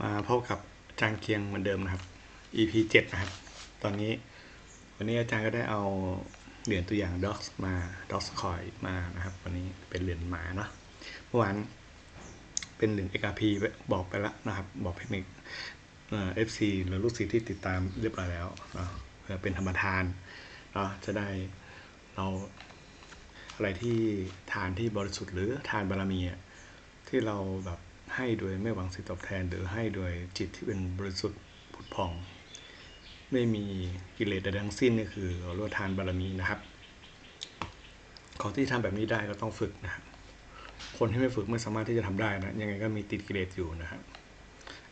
มาพบกับอาจารย์เคียงเหมือนเดิมนะครับ EP 7 นะครับ ตอนนี้ วันนี้อาจารย์ก็ได้เอาเหรียญตัวอย่าง Docs มา Docs Coin มานะครับ วันนี้เป็นเหรียญหมาเนาะเมื่อวานเป็นเหรียญ XRP บอกไปแล้วนะครับ บอกเทคนิคเอ่อ FC หรือลูกศิษย์ที่ติดตามเรียบร้อยแล้วเนาะเพื่อเป็นธรรมทานเนาะจะได้เราอะไรที่ทานที่บริสุทธิ์หรือทานบารมีที่เราแบบ ให้โดยไม่หวังสิ่งตอบแทน หรือให้โดยจิตที่เป็นบริสุทธิ์ผุดผ่อง ไม่มีกิเลสใดทั้งสิ้นนี่คือรว่าทานบารมีนะครับ ของที่ทำแบบนี้ได้ก็ต้องฝึกนะครับคนที่ไม่ฝึกไม่สามารถที่จะทำได้นะยังไงก็มีติดกิเลสอยู่นะครับ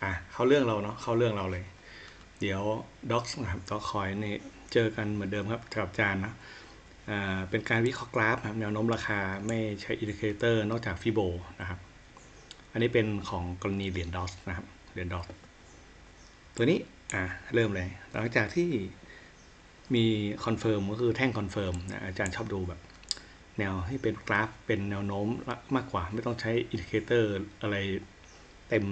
อะเข้าเรื่องเราเนาะเข้าเรื่องเราเลย เดี๋ยวด็อกนะครับด็อกคอยนี่เจอกันเหมือนเดิมครับกับอาจารย์นะอ่าเป็นการวิเคราะห์กราฟนะครับแนวโน้มราคาไม่ใช้อินดิเคเตอร์นอกจากฟิโบนะครับ อันนี้เป็นของกรณีเหรียญดอสนะครับ เหรียญดอส ตัวนี้ อ่า เริ่มเลย หลังจากที่มีคอนเฟิร์มก็คือแท่งคอนเฟิร์มนะอาจารย์ชอบดูแบบ แนวที่เป็นกราฟเป็นแนวโน้มมากกว่าไม่ต้องใช้อินดิเคเตอร์อะไรเต็ม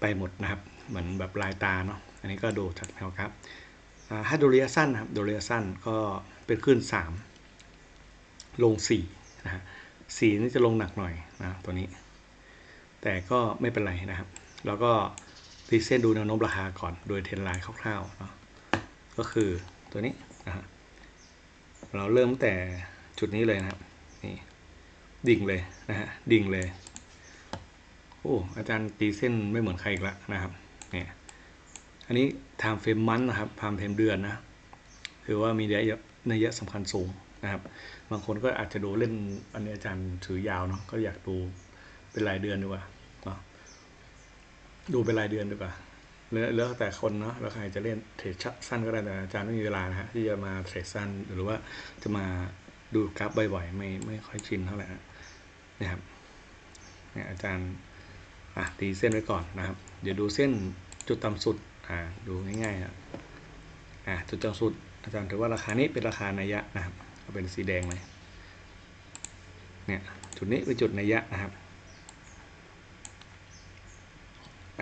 ไปหมดนะครับ เหมือนแบบลายตาเนาะ อันนี้ก็ดูจากแนวกราฟอ่าถ้าดูระยะสั้นนะครับดูระยะสั้นก็เป็นขึ้น 3 ลง4นะฮะสี่นี่จะลงหนักหน่อยนะตัวนี้ แต่ก็ไม่เป็นไรนะครับ แล้วก็รีเส้นดูแนวโน้มราคาก่อน โดยเทรนไลน์คร่าวๆเนาะก็คือตัวนี้นะฮะเราเริ่มตั้งแต่จุดนี้เลยนะครับนี่ดิ่งเลยนะฮะดิ่งเลยโอ้อาจารย์ตีเส้นไม่เหมือนใครอีกละนะครับเนี่ยอันนี้ time frame month นะครับ time frame เดือนนะคือว่ามีนัยยะนัยยะสำคัญสูงนะครับ บางคนก็อาจจะดูเล่นอันนี้อาจารย์ถือยาวเนาะก็อยากดู เป็นรายเดือนดีกว่าดูเป็นรายเดือนดีกว่าแล้วแล้วแต่คนเนาะแล้วใครจะเล่นเทรดสั้นก็ได้แต่อาจารย์ไม่มีเวลานะฮะที่จะมาเทรดสั้นหรือว่าจะมาดูกราฟบ่อยๆไม่ไม่ค่อยชินเท่าไหร่นะนะครับเนี่ยอาจารย์อะตีเส้นไว้ก่อนนะครับ เดี๋ยวดูเส้นจุดต่ำสุดอ่าดูง่ายๆอะอ่าจุดต่ำสุด อาจารย์ถือว่าราคานี้เป็นราคานัยยะนะครับเป็นสีแดงเลยเนี่ยจุดนี้เป็นจุดนัยยะนะครับ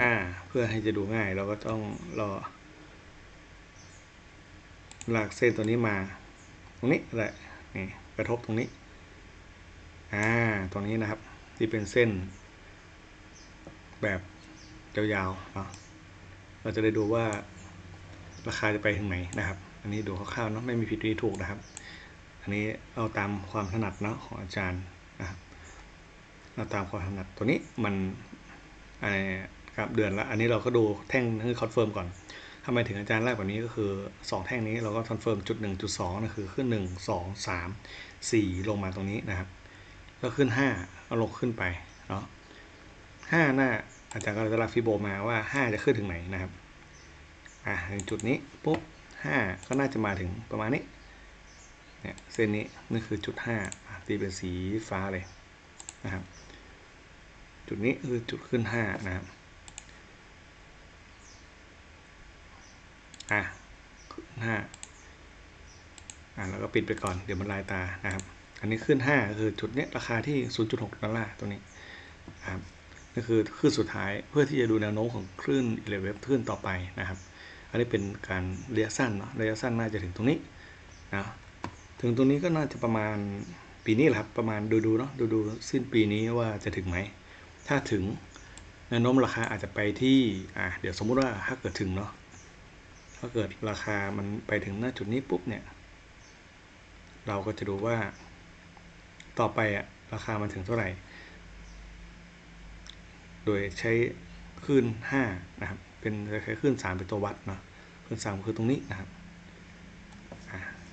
อ่า เพื่อให้จะดูง่ายเราก็ต้องรอลากเส้นตัวนี้มา ตรงนี้แหละนี่กระทบตรงนี้ อ่า ตรงนี้นะครับ ที่เป็นเส้น แบบยาวๆเนาะเราจะได้ดูว่าราคาจะไปถึงไหนนะครับ อันนี้ดูคร่าวๆเนาะไม่มีผิดหรือถูกนะครับ อันนี้เอาตามความถนัดเนาะของอาจารย์นะครับเอาตามความถนัดตัวนี้มันอะไร ครับเดือนละอันนี้เราก็ดูแท่งคือคอนเฟิร์มก่อนทำไมถึงอาจารย์แรกแบบนี้ก็คือ 2 แท่งนี้เราก็คอนเฟิร์มจุด1จุด2นั่นคือขึ้น 1 2 3 4 ลงมาตรงนี้นะครับก็ขึ้น5เอาลงขึ้นไปเนาะ5หน้าอาจารย์ก็จะรับฟิโบมาว่า 5 จะขึ้นถึงไหนนะครับอ่าถึงจุดนี้ปุ๊บ5ก็น่าจะมาถึงประมาณนี้เนี่ยเส้นนี้นี่คือจุด5ตีเป็นสีฟ้าเลยนะครับจุดนี้คือจุดขึ้น 5 นะครับ อะขึ้น5อ่าแล้วก็ปิดไปก่อนเดี๋ยวมันลายตานะครับ อันนี้ขึ้น 5 คือจุดเนี้ยราคาที่ 0.6 ดอลลาร์ตัวนี้ครับก็คือคลื่นสุดท้ายเพื่อที่จะดูแนวโน้มของคลื่นอิเลเวฟคลื่นต่อไปนะครับ อันนี้เป็นการระยะสั้นเนาะระยะสั้นน่าจะถึงตรงนี้นะถึงตรงนี้ก็น่าจะประมาณปีนี้แหละครับประมาณดูดูเนาะดูดูสิ้นปีนี้ว่าจะถึงไหม ถ้าถึงแนวโน้มราคาอาจจะไปที่อ่าเดี๋ยวสมมุติว่าถ้าเกิดถึงเนาะ ถ้าเกิดราคามันไปถึงหน้าจุดนี้ปุ๊บเนี่ย เราก็จะดูว่า ต่อไปอะราคามันถึงเท่าไหร่ โดยใช้คลื่น5นะครับ เป็นใช้คลื่น3เป็นตัววัดเนาะคลื่น3คือตรงนี้นะครับ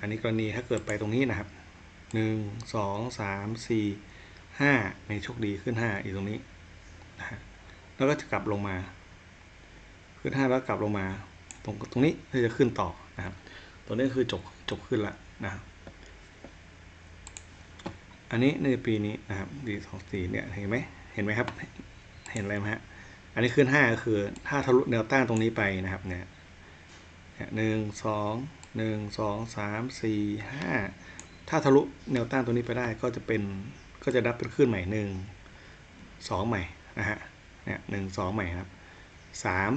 อันนี้กรณีถ้าเกิดไปตรงนี้นะครับ 1 2 3 4 5ในโชคดีขึ้น 5อีกตรงนี้นะแล้วก็จะกลับลงมา ขึ้น 5 แล้วกลับลงมา ตรงตรงนี้เพื่จะขึ้นต่อนะครับตัวนี้คือจบจบขึ้นละนะครับอันนี้ในปีนี้นะครับดีสองสี่เนี่ยเห็นไหมเห็นไหมครับ เห็นอะไรไหมฮะอันนี้ขึ้นห้าก็คือถ้าทะลุแนวต้านตรงนี้ไปนะครับเนี่ยหนึ่งสองหนึ่งสองสามสี่ห้าถ้าทะลุแนวต้านตรงนี้ไปได้ก็จะเป็นก็จะดับเป็นขึ้นใหม่หนึ่งสองใหม่นะฮะเนี่ยหนึ่งสองใหม่ครับสาม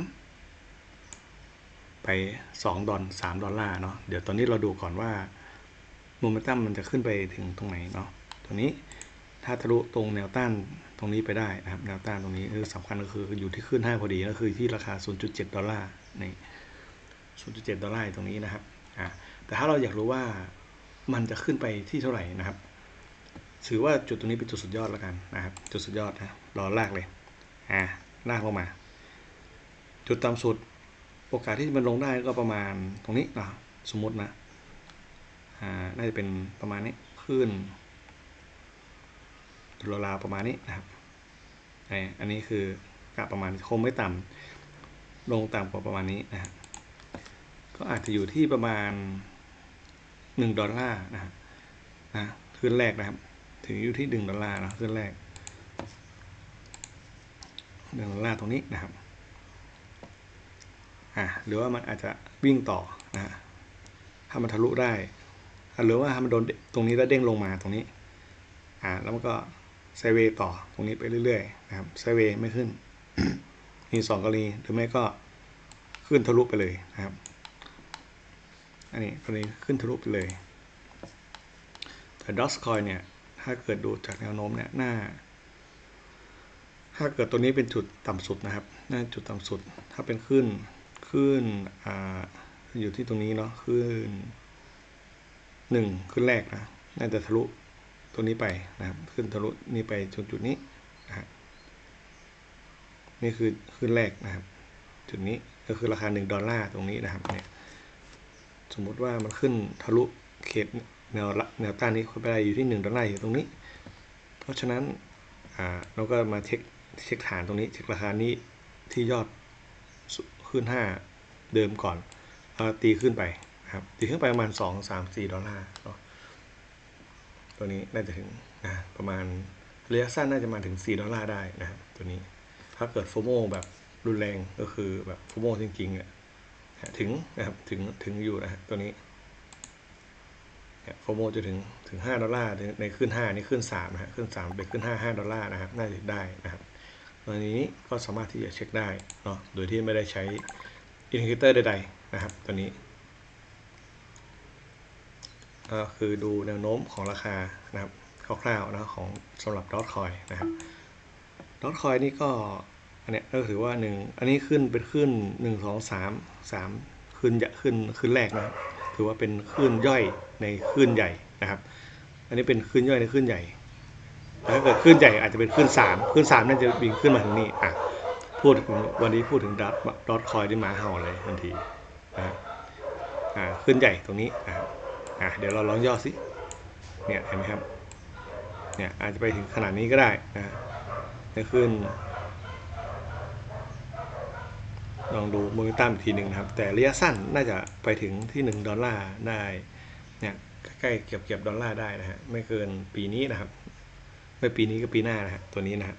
ไปสองดอลสามดอลลาร์เนาะเดี๋ยวตอนนี้เราดูก่อนว่าโมเมนตัมมันจะขึ้นไปถึงตรงไหนเนาะตรงนี้ถ้าทะลุตรงแนวต้านตรงนี้ไปได้นะครับแนวต้านตรงนี้คือสำคัญก็คืออยู่ที่ขึ้นห้พอดีก็คือที่ราคา 0.7 ดอลลาร์ใน0.7 ดอลลาร์ตรงนี้นะครับอ่าแต่ถ้าเราอยากรู้ว่ามันจะขึ้นไปที่เท่าไหร่นะครับถือว่าจุดตรงนี้เป็นจุดสุดยอดแล้วกันนะครับ จุดสุดยอดนะรอลากเลยอ่าลากลงมา จุดต่ำสุด โอกาสที่มันลงได้ก็ประมาณตรงนี้นะสมมตินะอ่าน่าจะเป็นประมาณนี้ขึ้นราวๆประมาณนี้นะครับไออันนี้คือกะประมาณคงไม่ต่ำลงต่ำกว่าประมาณนี้นะครับก็อาจจะอยู่ที่ประมาณหนึ่งดอลลาร์นะครับนะขึ้นแรกนะครับ ถึงอยู่ที่หนึ่งดอลลาร์นะขึ้นแรกหนึ่งดอลลาร์ตรงนี้นะครับ อ่าหรือว่ามันอาจจะวิ่งต่อนะถ้ามันทะลุได้ หรือว่าถ้ามันโดนตรงนี้แล้วเด้งลงมาตรงนี้อ่าแล้วมันก็ไซเวย์ต่อตรงนี้ไปเรื่อยๆนะครับไซเวย์ไม่ขึ้น มีสองกรณีหรือไม่ก็ขึ้นทะลุไปเลยนะครับ อันนี้กรณีขึ้นทะลุไปเลย แต่ดอสคอยเนี่ย ถ้าเกิดดูจากแนวโน้มเนี่ยหน้า ถ้าเกิดตัวนี้เป็นจุดต่ำสุดนะครับน่าจุดต่ำสุด ถ้าเป็นขึ้น ขึ้นอ่าอยู่ที่ตรงนี้เนาะขึ้นหนึ่งขึ้นแรกนะน่าจะทะลุตัวนี้ไปนะครับขึ้นทะลุนี่ไปจนจุดนี้นะฮะนี่คือขึ้นแรกนะครับ จุดนี้ก็คือราคา 1 ดอลลาร์ตรงนี้นะครับเนี่ยสมมุติว่ามันขึ้นทะลุเขตแนวละแนวต้านนี้เข้าไปได้อยู่ที่ 1 ดอลลาร์อยู่ตรงนี้ เพราะฉะนั้นอ่าเราก็มาเช็คเช็คฐานตรงนี้ เช็คราคานี้ที่ยอด ขึ้น 5 เดิมก่อนอตีขึ้นไปครับตีขึ้นไปประมาณ 2 3 4 ดอลลาร์เนาะตัวนี้น่าจะถึงนะประมาณระยะสั้นน่าจะมาถึง 4 ดอลลาร์ได้นะครับตัวนี้ถ้าเกิดโฟโมแบบรุนแรงก็คือแบบโฟโมจริงๆอะถึงนะครับถึงถึงอยู่นะฮะตัวนี้โฟโมจะถึงถึง 5 ดอลลาร์ในขึ้น 5 นี่ขึ้น3นะฮะขึ้น 3 ไปขึ้น 5 5 ดอลลาร์นะครับน่าจะได้นะครับ ตัวนี้ก็สามารถที่จะเช็คได้เนาะโดยที่ไม่ได้ใช้อินดิเคเตอร์ใดๆนะครับตัวนี้ก็คือดูแนวโน้มของราคานะครับคร่าวๆนะของสำหรับดอทคอยนะครับดอทคอยนี่ก็อันเนี้ยก็ถือว่าหนึ่งอันนี้ขึ้นเป็นขึ้นหนึ่งสองสามสามขึ้นจะขึ้นขึ้นแรกนะถือว่าเป็นขึ้นย่อยในขึ้นใหญ่นะครับ อันนี้เป็นขึ้นย่อยในขึ้นใหญ่ แต่ถ้าเกิดขึ้นใหญ่อาจจะเป็นขึ้นสามขึ้นสามน่าจะบินขึ้นมาถึงนี่อะพูดวันนี้พูดถึงดอทดอทคอยที่มาเห่าเลยทันทีนะอ่าขึ้นใหญ่ตรงนี้นะอะเดี๋ยวเราลองย่อสิเนี่ยเห็นไหมครับเนี่ยอาจจะไปถึงขนาดนี้ก็ได้นะจะขึ้นลองดูโมเมนตัมอีกทีหนึ่งนะครับแต่ระยะสั้นน่าจะไปถึงที่ 1 ดอลลาร์ได้เนี่ยใกล้ๆเก็บเก็บดอลลาร์ได้นะฮะไม่เกินปีนี้นะครับ ไม่ปีนี้ก็ปีหน้านะฮะตัวนี้นะฮะ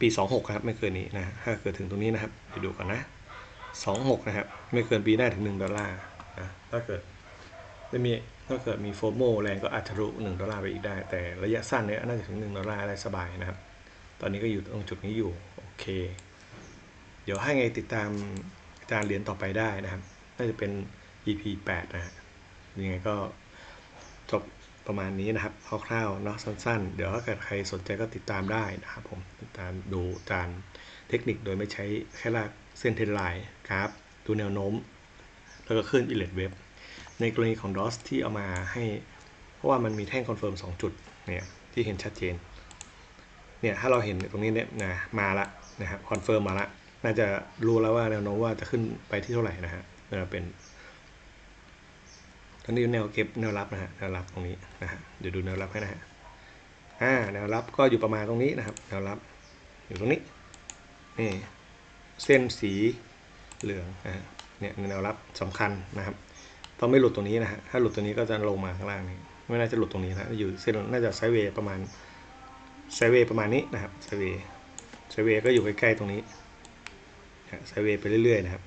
ปี 26ครับไม่เกินนี้นะถ้าเกิดถึงตรงนี้นะครับไปดูก่อนนะ 26 นะครับ ไม่เกินปีหน้าถึง 1 ดอลลาร์นะถ้าเกิดไม่มีถ้าเกิดมีโฟโมแรงก็อาจจะทะลุหนึ่งดอลลาร์ไปอีกได้ แต่ระยะสั้นเนี่ยน่าจะถึงหนึ่งดอลลาร์ได้สบายนะครับ ตอนนี้ก็อยู่ตรงจุดนี้อยู่ โอเค เดี๋ยวให้ไงติดตามอาจารย์เรียนต่อไปได้นะครับ น่าจะเป็น EP 8 นะฮะยังไงก็จบ ประมาณนี้นะครับคร่าวๆเนาะสั้นๆ เดี๋ยวถ้าเกิดใครสนใจก็ติดตามได้นะครับผมติดตามดูอารเทคนิคโดยไม่ใช้แค่ลากเส้นเทรนไลน์กราฟดูแนวโน้ม แล้วก็ขึ้นอิเลดเว็บในกรณีของ DOS ที่เอามาให้ เพราะว่ามันมีแท่งคอนเฟิร์ม2จุดเนี่ยที่เห็นชัดเจนเนี่ยถ้าเราเห็นตรงนี้เนี่ยนะมาละนะครับคอนเฟิร์มมาละน่าจะรู้แล้วว่าแนวโน้มว่าจะขึ้นไปที่เท่าไหร่นะฮะจะเป็น ตอนนี้แนวเก็บแนวรับนะฮะแนวรับตรงนี้นะฮะเดี๋ยวดูแนวรับให้นะฮะอ่าแนวรับก็อยู่ประมาณตรงนี้นะครับแนวรับอยู่ตรงนี้นี่เส้นสีเหลืองนะฮะเนี่ยแนวรับสำคัญนะครับต้องไม่หลุดตรงนี้นะฮะถ้าหลุดตรงนี้ก็จะลงมาข้างล่างนี่ไม่น่าจะหลุดตรงนี้นะอยู่เส้นน่าจะไซเวย์ประมาณไซเวย์ประมาณนี้นะครับไซเวย์ไซเวย์ก็อยู่ใกล้ๆตรงนี้ไซเวย์ไปเรื่อยๆนะครับ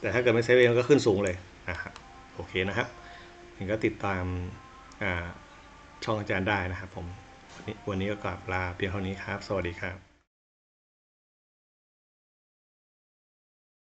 แต่ถ้าเกิดไม่ไซเวย์มันก็ขึ้นสูงเลยนะครับโอเคนะครับ ยังก็ติดตามช่องอาจารย์ได้นะครับผม วันนี้ก็กลับลาเพียงเท่านี้ครับ สวัสดีครับ